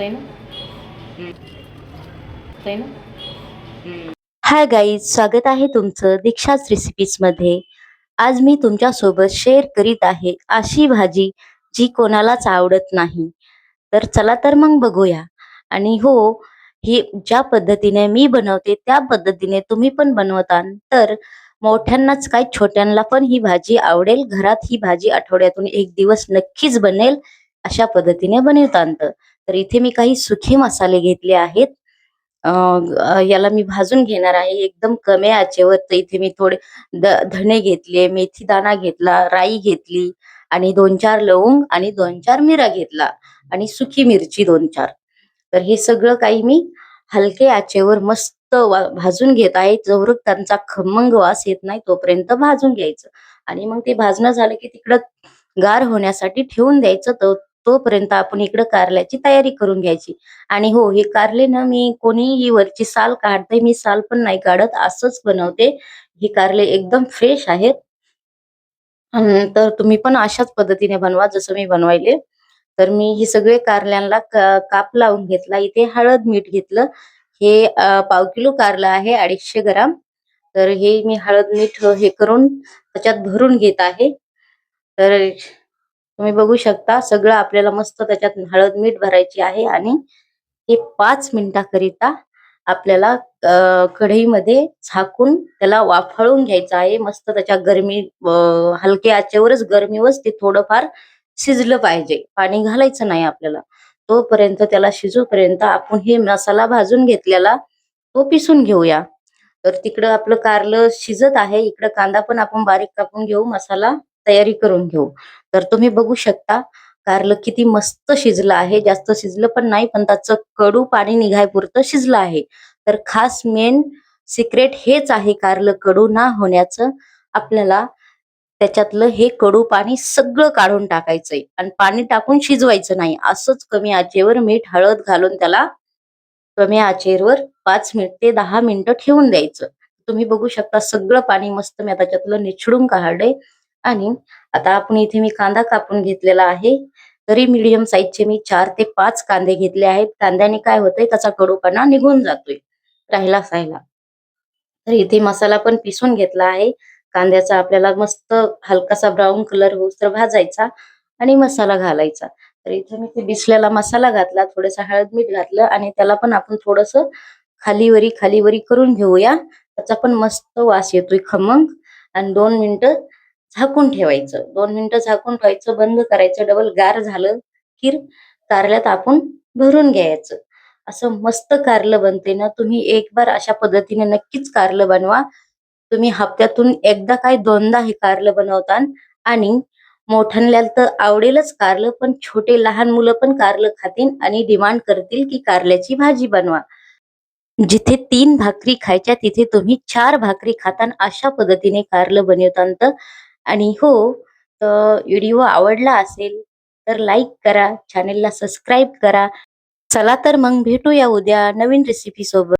आहे ना ना हाय गाईज स्वागत आहे तुमचं दीक्षाच रेसिपीजमध्ये. आज मी तुमच्यासोबत शेअर करीत आहे अशी भाजी जी कोणालाच आवडत नाही. तर चला तर मग बघूया. आणि हो ही ज्या पद्धतीने मी बनवते त्या पद्धतीने तुम्ही पण बनवता तर मोठ्यांनाच काय छोट्यांना पण ही भाजी आवडेल. घरात ही भाजी आठवड्यातून एक दिवस नक्कीच बनेल अशा पद्धतीने बनवतात. तर इथे मी काही सुखे मसाले घेतले आहेत. याला मी भाजून घेणार आहे. एकदम कमी आचेवर तर इथे मी थोडे द- धणे घेतले मेथी दाणा घेतला राई घेतली आणि दोन चार लवंग आणि दोन चार मिरा घेतला आणि सुकी मिरची दोन चार. तर हे सगळं काही मी हलके आचेवर मस्त वा- भाजून घेत आहे. जवळ त्यांचा खमंग वास येत नाही तोपर्यंत भाजून घ्यायचं. आणि मग ते भाजणं झालं की तिकडं गार होण्यासाठी ठेवून द्यायचं. तर तोपर्यंत आपण इकडं कारल्याची तयारी करून घ्यायची. आणि हो हे कारले ना मी कोणीही वरची साल काढते मी साल पण नाही काढत असंच बनवते. हे कारले एकदम फ्रेश आहेत. तर तुम्ही पण अशाच पद्धतीने बनवा जसं मी बनवायले. तर मी हे सगळे कारल्यांना काप लावून घेतला इथे हळद मीठ घेतलं. हे पाव किलो कारलं आहे अडीचशे ग्राम. तर हे मी हळद मीठ हे करून त्याच्यात भरून घेत आहे. तर तुम्ही बघू शकता सगळं आपल्याला मस्त त्याच्यात हळद मीठ भरायची आहे आणि हे पाच मिनिटाकरिता आपल्याला कढईमध्ये झाकून त्याला वाफळून घ्यायचं आहे. मस्त त्याच्या गरमी हलक्या आचेवरच गरमीवरच ते थोडंफार शिजलं पाहिजे. पाणी घालायचं नाही आपल्याला. तोपर्यंत त्याला शिजूपर्यंत आपण हे मसाला भाजून घेतलेला तो पिसून घेऊया. तर तिकडं आपलं कारलं शिजत आहे. इकडं कांदा पण आपण बारीक कापून घेऊ मसाला तयारी करून घेऊ. तर तुम्ही बघू शकता कारलं किती मस्त शिजलं आहे. जास्त शिजलं पण नाही पण त्याचं कडू पाणी निघायपुरतं शिजलं आहे. तर खास मेन सिक्रेट हेच आहे कारलं कडू ना होण्याचं. आपल्याला त्याच्यातलं हे कडू पाणी सगळं काढून टाकायचंय. आणि पाणी टाकून शिजवायचं नाही. असंच कमी आचेवर मीठ हळद घालून त्याला कमी आचेवर पाच मिनिट ते दहा मिनिटं ठेवून द्यायचं. तुम्ही बघू शकता सगळं पाणी मस्त मी त्याच्यातलं निचडून काढले आणि आता आपण इथे मी कांदा कापून घेतलेला आहे. तरी मीडियम साईजचे मी चार ते पाच कांदे घेतले आहेत. कांद्याने काय होतंय? त्याचा कडूपणा निघून जातोय राहिला सायला. तर इथे मसाला पण पिसून घेतला आहे. कांद्याचा आपल्याला मस्त हलकासा ब्राऊन कलर होऊस्तर भाजायचा आणि मसाला घालायचा. तर इथे मी ते बिसलेला मसाला घातला थोडंसं हळद मीठ घातलं आणि त्याला पण आपण थोडस खालीवरी खालीवरी करून घेऊया. त्याचा पण मस्त वास येतोय खमंग. आणि दोन मिनिटं झाकून ठेवायचं. दोन मिनिटं झाकून ठेवायचं बंद करायचं डबल गार झालं की कारल्यात आपण भरून घ्यायचं. असं मस्त कारलं बनते ना तुम्ही एक बार अशा पद्धतीने नक्कीच कारलं बनवा. तुम्ही हप्त्यातून एकदा काय दोनदा हे कारलं बनवता आणि मोठ्यांना तर आवडेलच कारलं पण छोटे लहान मुलं पण कारलं खातील आणि डिमांड करतील की कारल्याची भाजी बनवा. जिथे तीन भाकरी खायच्या तिथे तुम्ही चार भाकरी खातान अशा पद्धतीने कारलं तर आणि हो तर व्हिडिओ आवडला असेल तर लाईक करा चॅनेलला सबस्क्राईब करा. चला तर मग भेटूया उद्या नवीन रेसिपी सोबत.